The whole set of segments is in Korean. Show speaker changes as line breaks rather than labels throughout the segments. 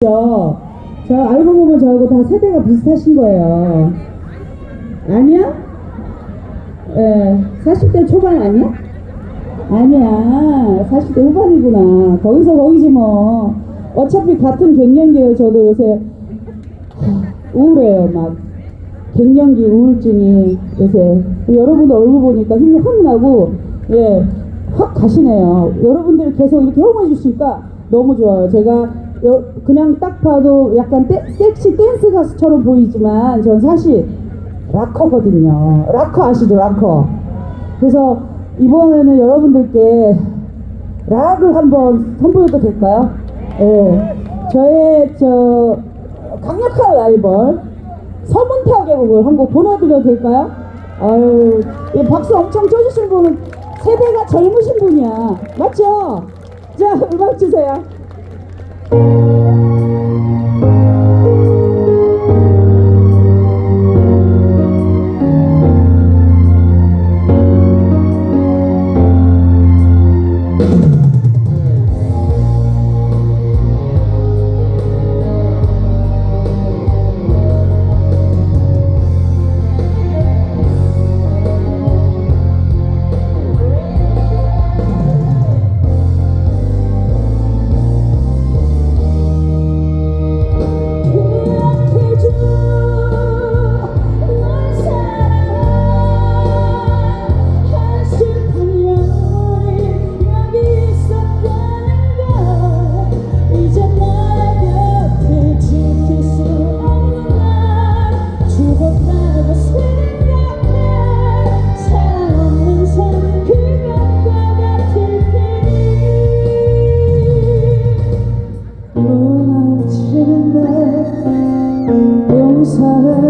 저, 저 알고 보면 저하고 다 세대가 비슷하신 거예요. 아니야? 예, 40대 초반 아니야? 아니야, 40대 후반이구나. 거기서 거기지 뭐. 어차피 같은 갱년기예요. 저도 요새 하, 우울해요. 막 갱년기 우울증이 요새 여러분들 얼굴 보니까 힘이 확 나고 예, 확 가시네요. 여러분들 계속 이렇게 호응해 주시니까 너무 좋아요. 제가 여- 그냥 딱 봐도 약간 떼, 섹시 댄스 가수처럼 보이지만 전 사실 락커거든요. 락커 아시죠? 락커. 그래서 이번에는 여러분들께 락을 한번 선보여도 될까요? 예. 저의 저 강력한 라이벌 서문탁의 곡을 한 곡 보내드려도 될까요? 아유, 이 박수 엄청 쳐주신 분은 세대가 젊으신 분이야. 맞죠? 자, 음악 주세요. time.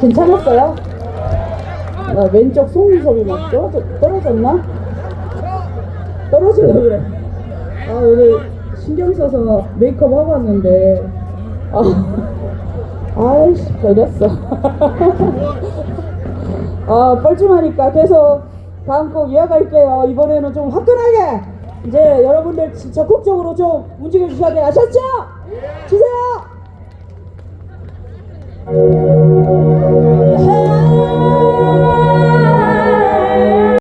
괜찮았어요? 아, 왼쪽 속눈썹이 막 떨어져, 떨어졌나? 떨어질라 그래. 아, 오늘 신경 써서 메이크업 하고 왔는데, 아, 아이씨, 걸렸어. 아, 뻘쭘하니까 계속 다음 곡 이어갈게요. 이번에는 좀 화끈하게 이제 여러분들 적극적으로 좀 움직여 주셔야 돼요. 아셨죠? 주세요! thank you